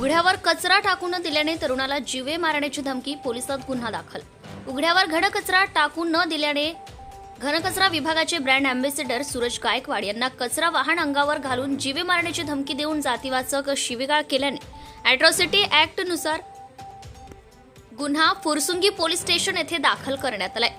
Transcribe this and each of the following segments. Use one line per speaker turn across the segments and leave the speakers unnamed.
उघड्यावर कचरा टाकून न दिल्याने तरुणाला जीवे मारण्याची धमकी पोलिसात गुन्हा दाखल. उघड्यावर घनकचरा टाकून न दिल्याने घनकचरा विभागाचे ब्रँड अँबेसिडर सूरज गायकवाड यांना कचरा वाहन अंगावर घालून जीवे मारण्याची धमकी देऊन जातीवाचक शिवीगाळ केल्याने अॅट्रॉसिटी ऍक्टनुसार गुन्हा फुरसुंगी पोलीस स्टेशन येथे दाखल करण्यात आलाय.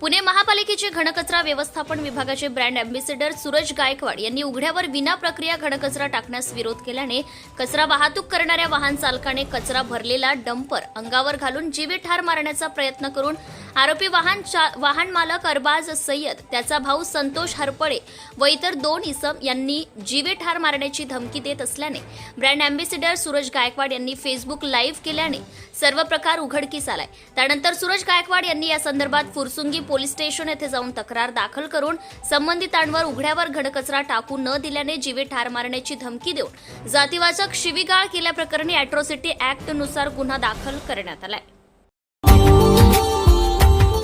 पुणे महापालिकेचे घनकचरा व्यवस्थापन विभागाचे ब्रँड अँबेसिडर सूरज गायकवाड यांनी उघड्यावर विना प्रक्रिया घनकचरा टाकण्यास विरोध केल्याने कचरा वाहतूक करणाऱ्या वाहन चालकाने कचरा भरलेला डंपर अंगावर घालून जीवे ठार मारण्याचा प्रयत्न करून आरोपी वाहन चा- वाहन मालक अरबाज सय्यद त्याचा भाऊ संतोष हरपळे व इतर दोन इसम यांनी जीवे ठार मारण्याची धमकी देत असल्याने ब्रँड अँबेसिडर सूरज गायकवाड यांनी फेसबुक लाईव्ह केल्याने सर्व प्रकार उघडकीस आलाय. त्यानंतर सूरज गायकवाड यांनी या संदर्भात फुरसुंगी पोलीस स्टेशन येथे जाऊन तक्रार दाखल करून संबंधितांवर उघड्यावर घडकचरा टाकू न दिल्याने जीवे ठार मारण्याची धमकी देऊन जातीवाचक शिवीगाळ केल्याप्रकरणी अॅट्रॉसिटी ऍक्टनुसार गुन्हा दाखल करण्यात आलाय.